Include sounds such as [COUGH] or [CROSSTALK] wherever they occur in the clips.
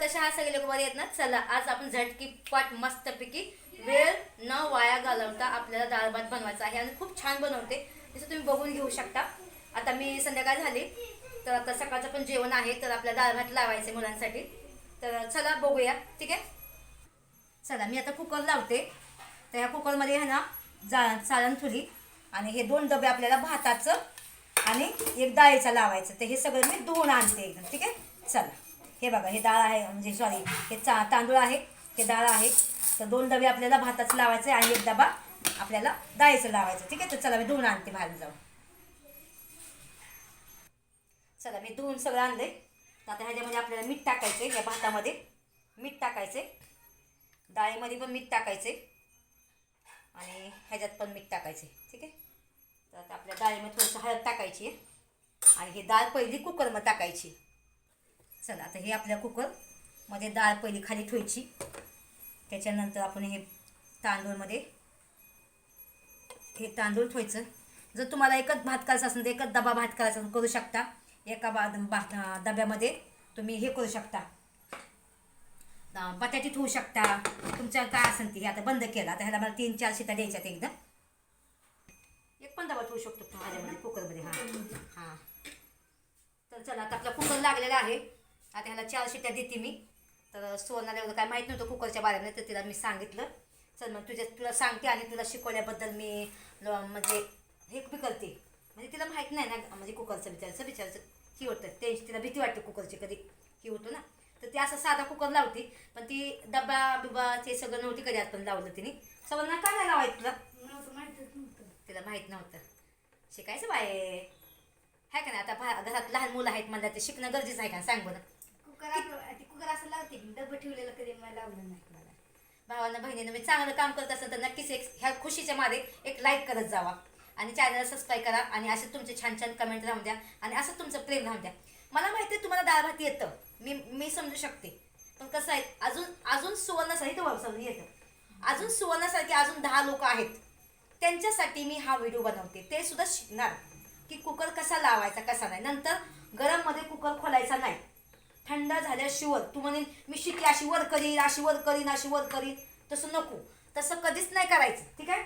कशा हा सगळे लोक बरे आहेत ना चला आज आपण झटकी पाट मस्तपैकी वेळ न वाया घालवता आपल्याला डाळ भात बनवायचा आहे आणि खूप छान बनवते. जसं तुम्ही बघून घेऊ शकता. आता मी संध्याकाळ झाली तर आता सकाळचं पण जेवण आहे तर आपल्याला डाळ भात लावायचे मुलांसाठी. तर चला बघूया ठीक आहे? चला मी आता कुकर लावते. तर ह्या कुकरमध्ये आहे ना जा चाळण थुली आणि हे दोन डबे आपल्याला भाताचं आणि एक डाळीचा लावायचं. तर हे सगळं मी धुवून आणते एकदम ठीक आहे? चला. हे बघा हे डाळ आहे म्हणजे सॉरी हे चा तांदूळ आहे हे डाळ आहे. तर दोन डबे आपल्याला भाताचं लावायचं आहे आणि एक डबा आपल्याला डाळीचं लावायचं. ठीक आहे? तर चला मी धुवून आणते बाहेर जाऊन. चला मी धुवून सगळं आणले तर आता ह्याच्यामध्ये आपल्याला मीठ टाकायचं आहे या भातामध्ये. मीठ टाकायचे डाळीमध्ये पण मीठ टाकायचे आणि ह्याच्यात पण मीठ टाकायचे ठीक आहे? तर आता आपल्या डाळीमध्ये थोडंसं हळद टाकायची आहे. आणि ही डाळ पहिली कुकरमध्ये टाकायची चला आता हे आपल्या कुकरमध्ये डाळ पहिली खाली ठेवायची. त्याच्यानंतर आपण हे तांदूळमध्ये हे तांदूळ ठेवायचं. जर तुम्हाला एकच भात करायचा असेल तर एकच डबा भात करायचा असेल करू शकता. एका बा भात डब्यामध्ये तुम्ही हे करू शकता. बटाटे ठेवू शकता. तुमच्या काय असेल ते हे आता बंद केलं. आता ह्याला मला तीन चार शिटा द्यायच्यात एकदा एक पण डबा ठेवू शकतो माझ्यामध्ये कुकरमध्ये. हां. हां. तर चला आता आपला कुकर लागलेला आहे. आता ह्याला चार शिट्या देते मी. तर सोनाला एवढं काय माहीत नव्हतं कुकरच्या बारेमध्ये तर तिला मी सांगितलं. चल मग तुझ्या तुला सांगते आणि तुला शिकवल्याबद्दल मी म्हणजे हे बी करते. म्हणजे तिला माहीत नाही ना म्हणजे कुकरचं विचारायचं विचारायचं ही होतं. टेन्शन तिला भीती वाटते कुकरची कधी ही होतो ना. तर ती असं साधा कुकर लावते पण ती डबा बिबा ते सगळं नव्हती कधी आपण लावलं तिने. सगळं का नाही लावायचं तुला? तिला माहीत नव्हतं. शिकायचं बाय आहे का नाही? आता घरात लहान मुलं आहेत मला ते शिकणं गरजेचं आहे का? सांग बरं. कुकर असं कुकर असं लावते की डबं ठेवलेलं कधी मला लावलं नाही मला भावांना बहिणीनं मी चांगलं काम करत असेल तर नक्कीच एक ह्या खुशीच्या मागे एक लाईक करत जावा. आणि चॅनल सबस्क्राईब करा आणि असे तुमचे छान छान कमेंट राहून द्या आणि असं तुमचं प्रेम राहून द्या. मला माहिती आहे तुम्हाला डाळ भात येतं. मी मी समजू शकते. पण कसं आहे अजून अजून सुवर्णासाठी तर समजून येतं. अजून सुवर्णासारखे अजून दहा लोक आहेत. त्यांच्यासाठी मी हा व्हिडिओ बनवते. ते सुद्धा शिकणार की कुकर कसा लावायचा कसा नाही. नंतर गरममध्ये कुकर खोलायचा नाही. थंड झाल्याशिवाय तू म्हणेन मी शिकली अशी वर करीन अशी वर करीन अशी वर करीन. तसं नको. तसं कधीच नाही करायचं ठीक आहे?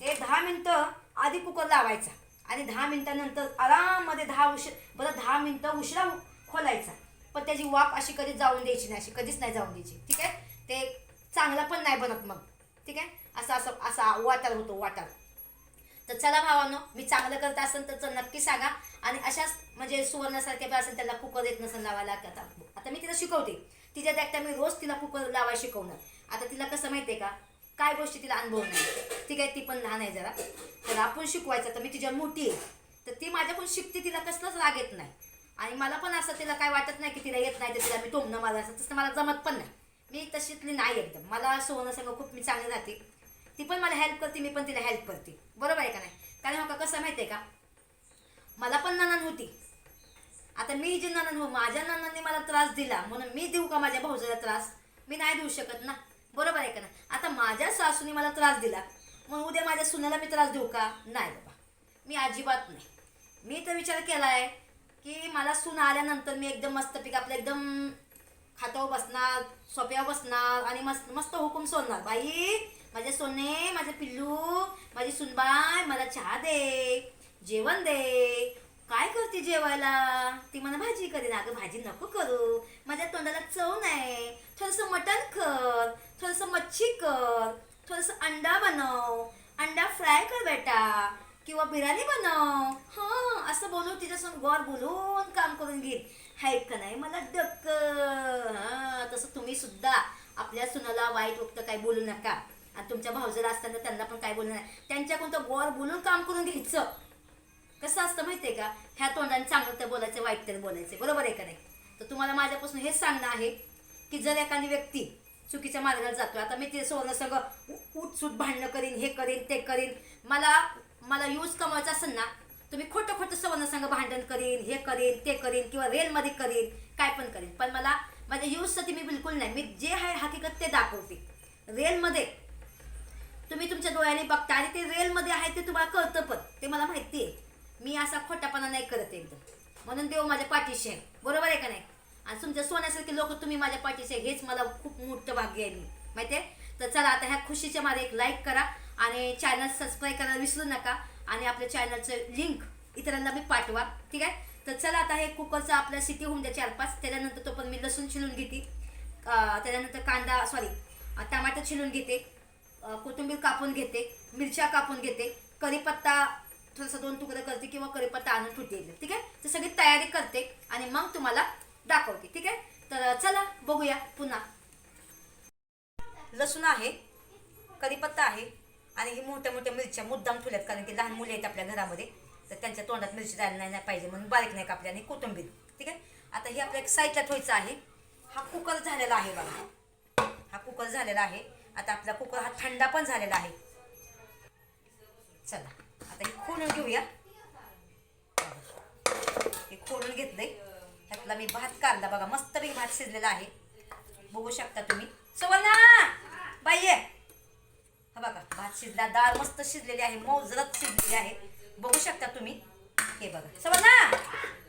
ते दहा मिनटं आधी कुकर लावायचा आणि दहा मिनटानंतर आराममध्ये दहा उशीर बरं दहा मिनटं उशिरा खोलायचा. पण त्याची वाफ अशी कधी जाऊन द्यायची नाही अशी कधीच नाही जाऊन द्यायची ठीक आहे? ते चांगलं पण नाही बनत मग ठीक आहे? असं असं असा वाटार होतो वाटार तर चला भावानो मी चांगलं करत असेल तर चल नक्की सांगा. आणि अशाच म्हणजे सुवर्णासारख्या असेल त्याला कुकर येत नसेल लावायला आता मी तिला शिकवते. तिच्या त्या मी रोज तिला कुकर लावायला शिकवणार. आता तिला कसं माहिती आहे का? काय गोष्टी तिला अनुभव नाही ती काय ती पण लहान आहे जरा. तर आपण शिकवायचं. तर मी तिच्या मोठी आहे. तर ती माझ्याकडून शिकते तिला कसलंच राग येत नाही. आणि मला पण असं तिला काय वाटत नाही की तिला येत नाही तर तिला मी टोमणं मला असं तसं मला जमत पण नाही. मी तशीतली नाही एकदम. मला सोनं सुवर्णसंघ खूप मी चांगली राहते. ती पण मला हेल्प करते मी पण तिला हेल्प करते. बरोबर आहे का नाही? कारण हो का कसं माहिती आहे का? मला पण ननन होती. आता मी जी ननन हो माझ्या नननने मला त्रास दिला म्हणून मी देऊ का माझ्या भाऊजाला त्रास? मी नाही देऊ शकत ना. बरोबर आहे का ना? आता माझ्या सासूने मला त्रास दिला मग उद्या माझ्या सुनाला मी त्रास देऊ का? नाही बाबा. मी अजिबात नाही. मी तर विचार केला आहे की मला सून आल्यानंतर मी एकदम मस्तपैकी आपलं एकदम खातावर बसणार सोप्यावर बसणार आणि मस्त मस्त हुकूम सोडणार. बाई माझे सोने माझे पिल्लू माझी सुनबाय मला चहा दे जेवण दे काय करते जेवायला? ती मला भाजी करेन अगं भाजी नको करू. माझ्या तोंडाला चव नाही. थोडंसं मटण कर. थोडंसं मच्छी कर. थोडंसं अंडा बनव. अंडा फ्राय कर बेटा. किंवा बिर्याणी बनव. हां असं बोलून तिच्यासून गोर बोलून काम करून घेईल हाय का नाही? मला डक्क हां तसं तुम्ही सुद्धा आपल्या सुनाला वाईट वक्त काही बोलू नका. आणि तुमच्या भाऊजला असताना त्यांना पण काय बोलू नका. त्यांच्याकडून तर गोर बोलून काम करून घ्यायचं. कसं असतं माहितीये का? ह्या तोंडाने चांगलं तर बोलायचं वाईट तर बोलायचं. बरोबर आहे का नाही? तर तुम्हाला माझ्यापासून हेच सांगणं आहे की जर एखादी व्यक्ती चुकीच्या मार्गाला जातो आता मी ते सोनं सगळं उठसूट भांडणं करीन हे करीन ते करीन. मला मला यूज कमवायचा असेल ना तुम्ही खोटं खोटं सवर्ण संघ भांडण करीन हे करीन ते करीन किंवा रेलमध्ये करीन काय पण करीन. पण मला माझ्या यूजसाठी मी बिलकुल नाही. मी जे आहे हकीकत ते दाखवते. रेलमध्ये तुम्ही तुमच्या डोळ्याने बघता आणि ते रेलमध्ये आहे ते तुम्हाला कळतं पण. ते मला माहिती आहे मी असा खोटापणा नाही करत एकदम. म्हणून देव माझ्या पाठीशी आहे. बरोबर आहे का नाही? आणि तुमच्या सोन्यासारखे लोक तुम्ही माझ्या पाठीचे हेच मला खूप मोठं भाग्य आहे. माहिती आहे? तर चला आता ह्या खुशीच्या मागे एक लाईक करा आणि चॅनल सबस्क्राईब करायला विसरू नका. आणि आपल्या चॅनलचं लिंक इतरांना मी पाठवा. ठीक आहे? तर चला आता हे कुकरचं आपल्या सिटी होऊन द्या चार पाच त्याच्यानंतर तो पण मी लसूण छिलून घेते. त्याच्यानंतर कांदा सॉरी टमाटर छिलून घेते. कोथिंबीर कापून घेते. मिरच्या कापून घेते. कढीपत्ता थोडंसं दोन तुकडे करते किंवा कढीपत्ता आणून ठेवते एकदा, ठीक आहे? तर सगळी तयारी करते आणि मग तुम्हाला दाखवते ठीक आहे? तर चला बघूया पुन्हा. लसूण आहे कढीपत्ता आहे आणि ही मोठ्या मोठ्या मिरच्या मुद्दाम ठेवल्यात कारण की लहान मुले आहेत आपल्या घरामध्ये तर त्यांच्या तोंडात मिरची जायला नाही नाही पाहिजे म्हणून बारीक नाही कापली आणि कोथिंबीर ठीक आहे? आता हे आपल्या एक साईडला ठेवायचं आहे. हा कुकर झालेला आहे बघा. हा कुकर झालेला आहे. आता आपला कुकर हा थंडा पण झालेला आहे. चला. आता हे खोलून घेऊया. हे खोलून घेतलंय. ह्यातला मी भात काढला बघा मस्त मी भात शिजलेला आहे. बघू शकता तुम्ही. सुवर्णा! बाई हा बघा भात शिजला डाळ मस्त शिजलेली आहे मौजरत शिजलेली आहे. बघू शकता तुम्ही. हे बघा. सुवर्णा!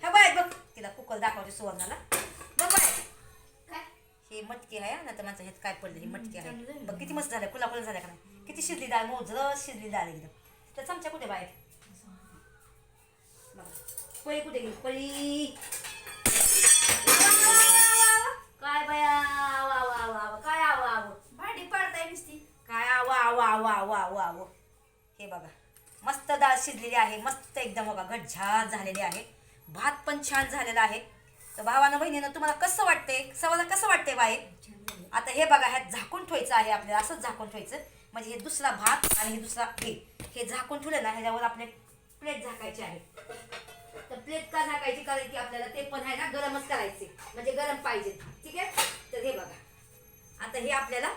हे बाय बघ. तिला कुकर दाखवते सुवर्णाला. बघ बाय हे मटकी आहे ना तर माझं ह्यात काय पडलं ही मटकी आहे. बघ किती मस्त झालं कुला कुला झालं का नाही? किती शिजली डाळ मौजरत शिजली डाळ एकदम. तर चमचा कुठे बाहेर. पळी कुठे गेली? पळी. काय बाया वा वा वा वा काय आवा आव? भांडी पाडताय नुसती. काय वा वा वा वा वा वा हे बघा. मस्त डाळ शिजलेली आहे. मस्त एकदम बघा घटझार झालेली आहे. भात पण छान झालेला आहे. तर भावानं बहिणीनं तुम्हाला कसं वाटतंय? सवाला कसं वाटतंय बाई? आता हे बघा ह्यात झाकून ठेवायचं आहे आपल्याला. असंच झाकून ठेवायचं. म्हणजे हे दुसरा भात आणि हे दुसरा हे. हे झाकून ठेवलं ना ह्याच्यावर आपले प्लेट झाकायचे आहे तर प्लेट का झाकायची? कारण की आपल्याला ते पण आहे ना गरमच करायचे. म्हणजे गरम पाहिजे. ठीक आहे? तर हे बघा. आता हे आपल्याला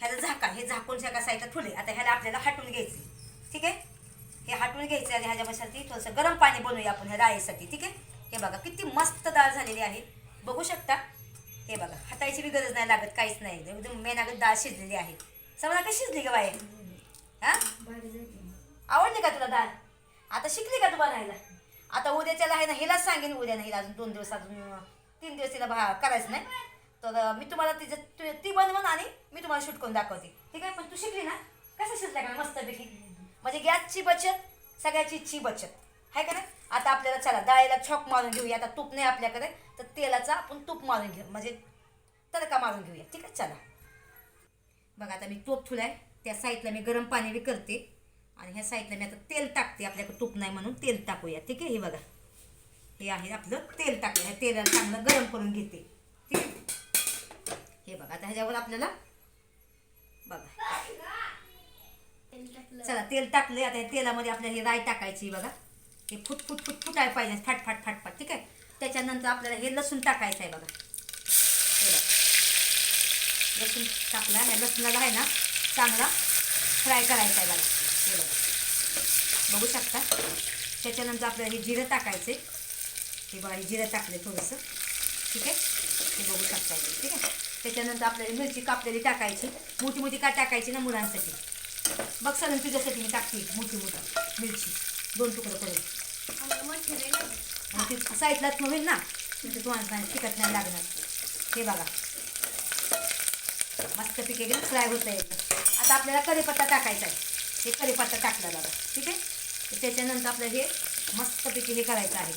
ह्याला झाका हे झाकून झाका साईडला ठुले आता ह्याला आपल्याला हटून घ्यायचे. ठीक आहे? हे हटून घ्यायचे आणि ह्याच्यासाठी थोडंसं गरम पाणी बनवूया आपण ह्या डाळीसाठी. ठीक आहे? हे बघा किती मस्त डाळ झालेली आहे. बघू शकता? हे बघा हातायची बी गरज नाही लागत काहीच नाही. एकदम मेनागत डाळ शिजलेली आहे. समजा कशी शिजली का बाहेर हां? आवडली का तुला दाळ? आता शिकली का तू बनायला? आता उद्याच्याला आहे ना हिलाच सांगेन उद्या नाही हिला अजून दोन दिवस अजून तीन दिवस तिला भा करायचं नाही. तर मी तुम्हाला तिचं तु- ती बनवून आणि मी तुम्हाला शूट करून दाखवते. ठीक आहे? पण तू शिकली ना? कसं शिजल्या का मस्तपैकी? म्हणजे गॅसची बचत सगळ्याची बचत. आहे का नाही? आता आपल्याला चला डाळीला छॉक मारून घेऊया. आता तूप नाही आपल्याकडे तर तेलाचा आपण तूप मारून घेऊ. म्हणजे तडका मारून घेऊया. ठीक आहे? चला. बघा आता मी तूप ठुलाय त्या साईडला मी गरम पाणी बी करते. आणि ह्या साईडला मी आता तेल टाकते आपल्याकडे तूप नाही म्हणून तेल टाकूया ठीक आहे? हे बघा. हे आहे आपलं तेल टाकलं ह्या तेलाला चांगलं गरम करून घेते. ठीक आहे? हे बघा आता ह्याच्यावर आपल्याला बघा. चला तेल टाकले आता तेलामध्ये आपल्याला हे राय टाकायची बघा. हे फुट फुट फुट फुटायला पाहिजे. फाट फाट फाट फाट ठीक आहे? त्याच्यानंतर आपल्याला हे लसूण टाकायचं आहे बघा बघा. लसूण टाकला. ह्या लसणाला आहे ना चांगला फ्राय करायचा आहे बघा. हे बघा. बघू शकता. त्याच्यानंतर आपल्याला हे जिरं टाकायचे हे बघा हे जिरं टाकले थोडंसं. ठीक आहे? हे बघू शकता ठीक आहे? त्याच्यानंतर आपल्याला मिरची कापलेली टाकायची. मोठी मोठी का टाकायची ना मुलांसाठी बघ सर तुझ्यासाठी मी टाकते मोठी मोठी मिरची. दोन तुकडं करून. मग ते साईडलाच होईल ना? तुमचं तुम्हाला नाही तिखट नाही लागणार. हे बघा. मस्त पिके घेऊन फ्राय होतं येतं आता आपल्याला कढीपत्ता टाकायचा आहे. हे कढीपत्ता टाकला बघा ठीक आहे? तर त्याच्यानंतर आपल्याला हे मस्त हे करायचं आहे.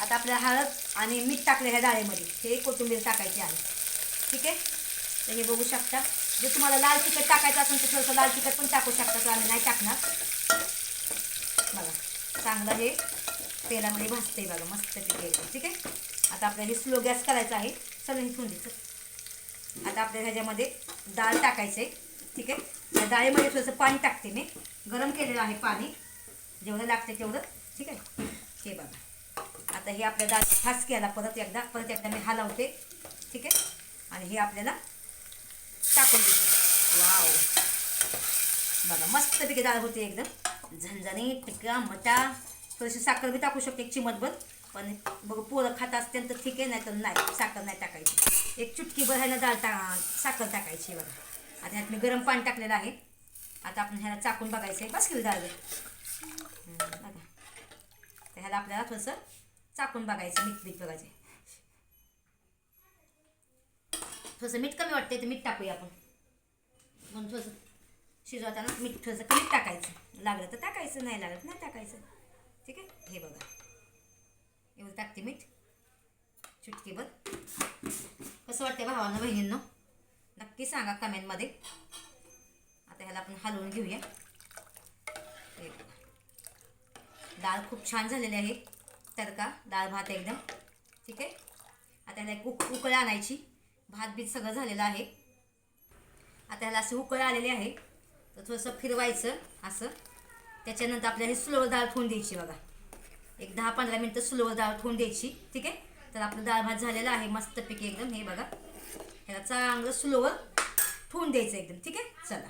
आता आपल्याला हळद आणि मीठ टाकलं ह्या डाळीमध्ये. हे कोथिंबीर टाकायची आहे. ठीक आहे? तर हे बघू शकता. जर तुम्हाला लाल तिखट टाकायचं असेल तर थोडंसं लाल तिखट पण टाकू शकता तर आम्ही नाही टाकणार. बघा चांगलं हे तेलामध्ये भाजतंय बघा मस्त पिके ठीक आहे? आता आपल्याला हे स्लो गॅस करायचा आहे. सगळ्यांनी ठेवून द्यायचं. आता आपल्या ह्याच्यामध्ये डाळ टाकायचं आहे. ठीक आहे? डाळीमध्ये थोडंसं पाणी टाकते मी. गरम केलेलं आहे पाणी. जेवढं लागते तेवढं. ठीक आहे? हे बघा. आता हे आपल्या डाळ फास केला परत एकदा परत एकदा मी हलवते ठीक आहे? आणि हे आपल्याला टाकून देते. वाव. बघा मस्त पिके डाळ होते एकदम. झणझणीत टिका मटा थोडीशी साखर बी टाकू शकते एक चिमटभर. पण बघ पोरं खात असते तर ठीक आहे नाही तर नाही. साखर नाही टाकायची. एक चुटकी ह्याला डाळ टा साखर टाकायची बघा. आता ह्यात मी गरम पाणी टाकलेलं आहे. आता आपण ह्याला चाकून बघायचं आहे बस किती डाळ बघा. तर ह्याला आपल्याला थोडंसं चाकून बघायचं मीठ मीठ बघायचं थोडंसं मीठ कमी वाटते तर मीठ टाकूया आपण. म्हणून थोडंसं शिजवताना मीठ थोडंसं कमी टाकायचं. लागलं तर टाकायचं नाही लागत नाही टाकायचं. ठीक आहे? हे बघा. एवढं टाकते मीठ. चुटकीभर कसं वाटते भावानं बहिणींनो? नक्की सांगा कमेंटमध्ये आता ह्याला आपण हलवून घेऊया. डाळ खूप छान झालेली आहे. तडका डाळ भात एकदम. ठीक आहे? आता ह्याला एक उक उकळ आणायची. भात बीत सगळं झालेलं आहे. आता ह्याला असे उकळ आलेली आहे. तर थोडंसं फिरवायचं असं. त्याच्यानंतर आपल्याला हे स्लोवर डाळ ठेवून द्यायची बघा. एक दहा पंधरा मिनटं स्लोवर डाळ ठेवून द्यायची. ठीक आहे? तर आपलं डाळ भात झालेला आहे. मस्तपैकी एकदम. हे बघा. ह्याला चांगलं स्लोवर ठेवून द्यायचं एकदम ठीक आहे? चला.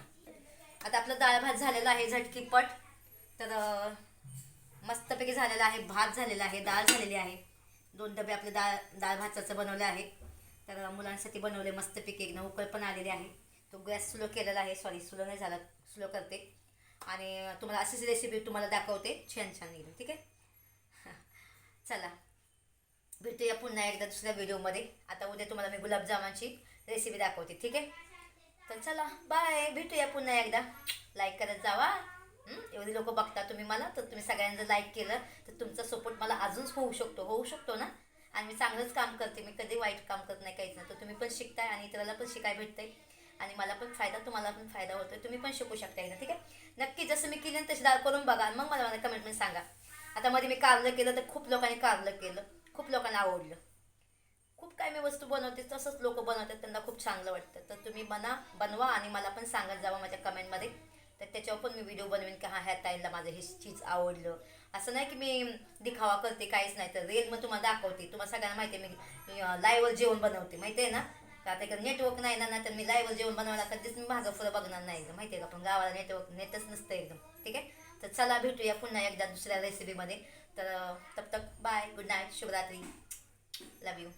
आता आपलं डाळ भात झालेला आहे झटकीपट तर मस्तपैकी झालेला आहे भात झालेला आहे डाळ झालेली आहे. दोन डबे आपले डाळ डाळ भाताचं बनवले आहे. तर मुलांसाठी बनवले मस्तपैकी एकदम उकळ पण आलेली आहे. तो गॅस स्लो केलेला आहे सॉरी स्लो नाही झाला स्लो करते. आणि तुम्हाला अशीच रेसिपी तुम्हाला दाखवते छान छान एकदम ठीक आहे? [LAUGHS] चला. भेटूया पुन्हा एकदा दुसऱ्या व्हिडिओमध्ये. आता उद्या तुम्हाला मी गुलाबजामांची रेसिपी दाखवते ठीक आहे? तर चला बाय भेटूया पुन्हा एकदा. लाईक करत जावा. एवढी लोक बघता तुम्ही मला तर तुम्ही सगळ्यांना जर लाईक केलं तर तुमचा सपोर्ट मला अजून होऊ शकतो. होऊ शकतो ना? आणि मी चांगलंच काम करते. मी कधी वाईट काम करत नाही काहीच नाही. तर तुम्ही पण शिकताय आणि इतराला पण शिकाय भेटतंय. आणि मला पण फायदा तुम्हाला पण फायदा होतोय. तुम्ही पण शिकू शकता एकदा ठीक आहे? नक्की जसं मी केलं तशी दाल करून बघा मग मला मला कमेंटमध्ये सांगा. आता मध्ये मी कारलं केलं तर खूप लोकांनी कारलं केलं. खूप लोकांना आवडलं. खूप काय मी वस्तू बनवते तसंच लोक बनवतात त्यांना खूप चांगलं वाटतं. तर तुम्ही बना बनवा आणि मला पण सांगत जावं माझ्या कमेंटमध्ये. तर त्याच्यावर पण मी व्हिडिओ बनवेन की हा ह्या ताईला माझं हे चीज आवडलं. असं नाही की मी दिखावा करते काहीच नाही. तर रेल मग तुम्हाला दाखवते. तुम्हाला सगळ्यांना माहिती आहे मी लाईव्हवर जेवण बनवते. माहिती आहे ना? का आता नेटवर्क नाही ना नाही तर मी लाईव्हवर जेवण बनवायला कधीच मी माझं फुलं बघणार नाही. एकदम माहिती आहे का? पण गावाला नेटवर्क नेटच नसतं एकदम. ठीक आहे? तर चला भेटूया पुन्हा एकदा दुसऱ्या रेसिपीमध्ये तर तब तक बाय गुड नाईट शुभरात्री. Love you